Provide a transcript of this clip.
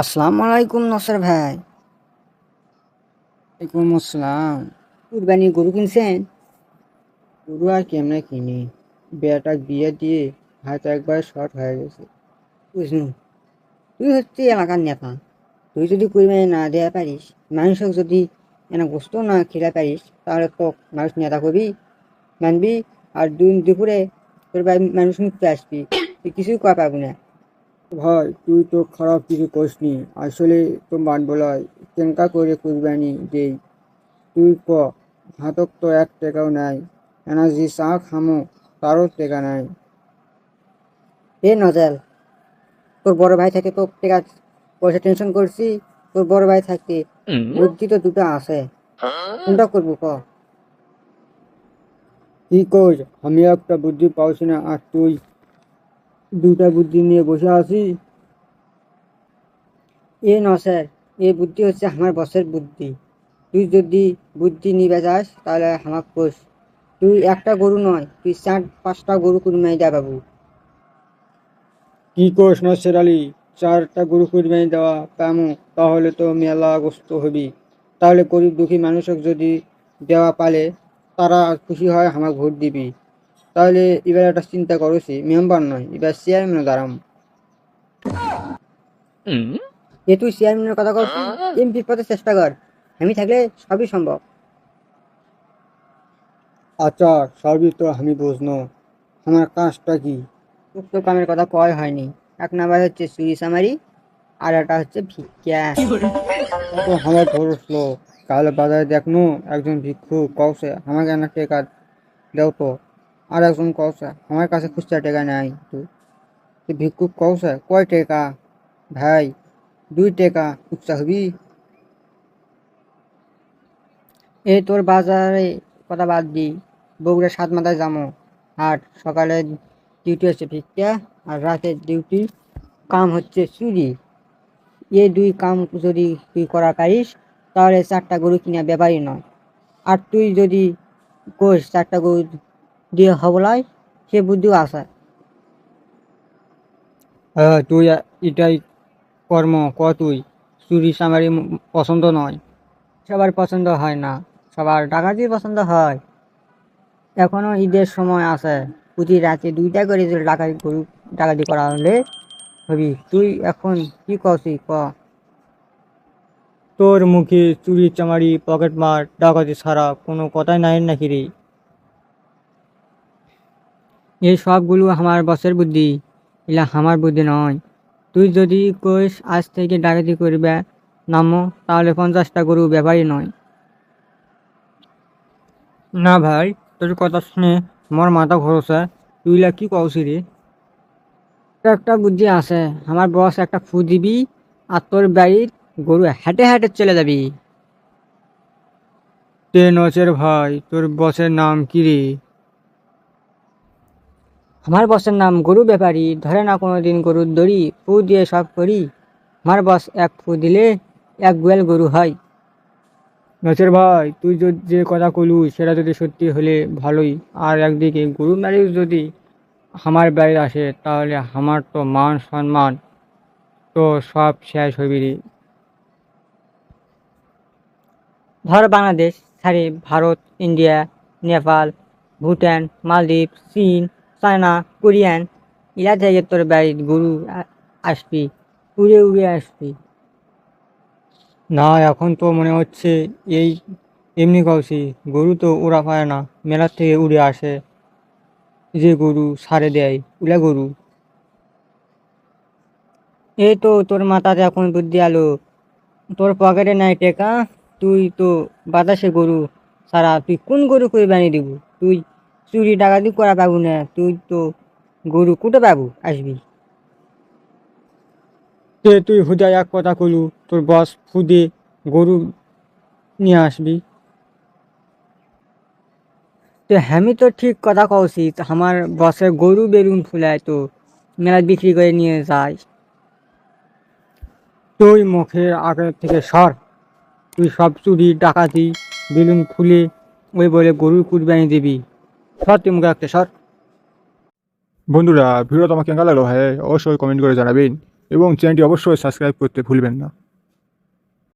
আসসালামু আলাইকুম নসর ভাই। ওয়ালাইকুম আসসালাম। কুরবানি গরু কিনছেন? গরু আর কেমনে কিনি। বেটা বিয়ে দিয়ে হয়তো একবার শর্ট হয়ে গেছে। বুঝলু তুই হচ্ছে এলাকার নেতা তুই যদি কুরবানি না দেওয়া পারিস মানুষক যদি এনা গোস্ত না খেলে পারিস তাহলে তো মানুষ নেতা করবি মানবি। আর দুই দুপুরে তোর ভাই মানুষ মুখতে আসবি তুই কিছুই করা পাবি না। ভাই তুই তো খারাপ কিছু করিসনি। আসলে তো মান বলাই কেঙ্কা করে কুরবানি দেই তুই ক হাতক তো এক টাকাও নাই। এনার্জি চা খামো তারও টাকা নাই। এ নজেল তোর বড় ভাই থাকে তো টাকা পয়সা টেনশন করছি তোর বড় ভাই থাকতে বুদ্ধি তো দুটো আছে। কোনটা করব ক? কি কর আমি একটা বুদ্ধি পাওছি না আর তুই দুটা বুদ্ধি নিয়ে বসে আছি। এ ন স্যার, এ বুদ্ধি হচ্ছে আমার বসের বুদ্ধি। তুই যদি বুদ্ধি নিবে যাস, তাহলে আমার কোষ তুই একটা গরু নয়, তুই চার, পাঁচটা গরু কুরবানি দা বাবু। কি কোষ নসের আলী, চারটা গরু কুরবানি দেওয়া পামো, তাহলে তো মেলা গোস্ত হবি। তাহলে গরিব দুঃখী মানুষক যদি দেওয়া পালে, তারা খুশি হয় আমার ভোট দিবি। তাহলে এবার একটা চিন্তা করছি মেম্বার নয় এবার চেয়ারম্যানও দাঁড়াম। এ তুই চেয়ারম্যানের কথা কর এমপি পদে চেষ্টা কর আমি থাকলে সবই সম্ভব। আচ্ছা সবই তো আমি বুঝনো। আমার কাজটা কি? উক্ত কামের কথা কয় হয়নি। এক নাম্বার হচ্ছে চুরি সামারি আর একটা হচ্ছে ভিক্ষা। তো আমার ধরসলো কাল বাজারে দেখনো একজন ভিক্ষু কৌশে আমাকে একটা টেকা দেও তো? আর একজন কৌশে আমার কাছে খুচরা টেকা নাই তো ভিক্ষুক কৌশে কয় টেকা? ভাই, দুই টেকা, খুচরা হবি? এই তোর বাজারে কথা বাদ দি বগুড়া সাত মাথায় যাব আর সকালে ডিউটি হচ্ছে ভিক্ষা, আর রাতের ডিউটি কাম হচ্ছে চুরি। এই দুই কাম যদি তুই করা পারিস, তাহলে চারটা গরু কিনা ব্যাপারই নয়। আর তুই যদি কোষ চারটা গরু দিয়ে হবলাই, সে বুদ্ধিও আসে হ্যাঁ তুই এটাই কর্ম, ক তুই? চুরি সামারি পছন্দ নয়। সবার পছন্দ হয় না। সবার ডাকাতি পছন্দ হয়। এখনও ঈদের সময় আছে। প্রতি রাতে দুইটা করে ডাকাতি গরু ডাকাতি করা হলে হবি। তুই এখন কি করছি ক? তোর মুখে চুরি চামারি পকেট মার ডাকাতি ছাড়া কোনো কথাই নাই নাকি রে? এই সবগুলো আমার বসের বুদ্ধি, এলা আমার বুদ্ধি নয়। তুই যদি কইস, আজ থেকে ডাকাতি করবে, নামো, তাহলে পঞ্চাশটা গরু ব্যাপারই নয়। না ভাই, তোর কথা শুনে আমার মাথা ঘরছে, তুই লা কি কৌছি রে? একটা বুদ্ধি আছে, আমার বস একটা ফু দিবি, আর তোর বাড়ির গরু হেঁটে হেঁটে চলে যাবি। তে নচের ভাই, তোর বসের নাম কি রে? আমার বসের নাম গরু ব্যাপারী। ধরে না কোনো দিন গরুর দড়ি ফু দিয়ে সব করি। আমার বস এক ফু দিলে এক গোয়াল গরু হয়। নচের ভাই তুই যদি যে কথা কলু সেটা যদি সত্যি হলে ভালোই। আর একদিকে গরু মারি যদি আমার বাড়ি আসে তাহলে আমার তো মান সম্মান তো সব শেষ হবি রে ধর বাংলাদেশ ছাড়ে ভারত ইন্ডিয়া নেপাল ভুটান মালদ্বীপ চীন চায়না কোরিয়ান এরা থেকে তোর বাড়ির গরু আসবি উড়ে উড়ে আসবি। না এখন তো মনে হচ্ছে এই এমনি কৌশি গরু তো ওরা পায় না মেলার থেকে উড়ে আসে। যে গরু সারে দেয় উলা গরু। এই তো তোর মাথাতে এখন বুদ্ধি আলো। তোর পকেটে নাই টেকা তুই তো বাতাসে গরু সারা তুই কোন গরু করে বানিয়ে দিব? তুই চুরি ডাকাতি করা পাবো না তুই তো গরু কুটে পাবো আসবি। তে তুই হুদা এক কথা কলু তোর বস ফুদে গরু নিয়ে আসবি। তো আমি তো ঠিক কথা কওছি আমার বসে গরু বেলুন ফুলায় তো মেলা বিক্রি করে নিয়ে যায়। তুই মুখের আগে থেকে সর তুই সব চুরি ডাকাতি বেলুন ফুলে ওই বলে গরুর কুরবানি দিবি। সর মুখে রাখতে সর বন্ধুরা ভিডিও তোমাকে কেমন লাগল হ্যাঁ অবশ্যই কমেন্ট করে জানাবেন এবং চ্যানেলটি অবশ্যই সাবস্ক্রাইব করতে ভুলবেন না।